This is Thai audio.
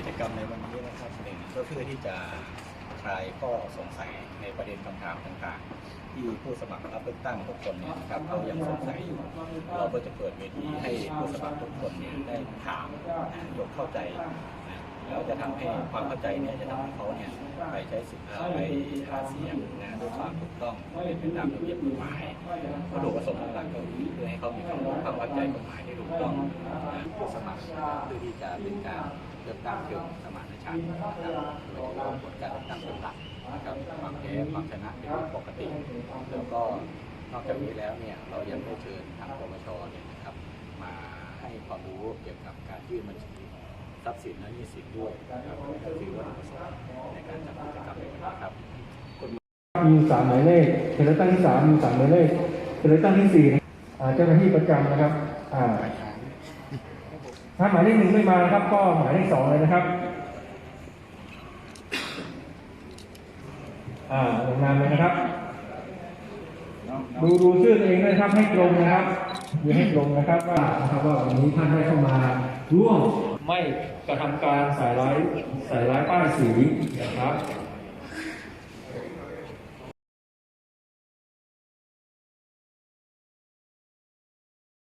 กิจกรรมในวันนี้นะครับหนึ่งก็เพื่อที่จะคลายข้อสงสัยในประเด็นคำถามต่างๆ ที่ผู้สมัครรับเลือกตั้งทุกคนเนี่ยนะครับเขายังสงสัยอยู่เราก็จะเปิดเวทีให้ผู้สมัครทุกคนเนี่ยได้ถามยกเข้าใจแล้วจะทำให้ความเข้าใจเนี่ยจะทำให้เขาเนี่ยไปใช้สิทธิ์เอ่อไปหาเสียงนะด้วยความถูกต้องเป็นไปตามระเบียบกฎหมายวัตถุประสงค์หลักๆก็คือเพื่อให้เขามีความรู้ความเข้าใจกฎหมายที่ถูกต้อง ผู้สมัครเพื่อที่จะเป็นการเลือกตั้งเชิงสมานฉันท์นะครับโดยรว่าผลการเลือกตั้งเป็นหลักนะครับความแพ้ความชนะเป็นเรื่องปกติแล้วก็นอกจากนี้แล้วเนี่ยเรายังได้เชิญทางปปชเนี่ยนะครับ มาให้ความรู้เกี่ยวกับการยื่นบัญชีทรัพย์สินและหนี้สินด้วยนะครับก็คือวัตถุประสงค์ในการจัดกิจกรรมในวันนี้ครับมีสามหมายเลขเขตเลือกตั้งที่สามมีสามหมายเลขเขตเลือกตั้งที่สี่อาเจ้าหน้าที่ประจำนะครับอ่า ถ้าหมายเลขหนึ่งไม่มานะครับ ก็หมายเลขสองเลยนะครับอ่าลงนามเลยนะครับ ดูดูชื่อตัวเองด้วยนะครับให้ตรงนะครับดูให้ตรงนะครับว่านะครับว่าวันนี้ท่านได้เข้ามาร่วมไม่กระทำการใส่ร้ายใส่ร้ายป้ายสีนะครับ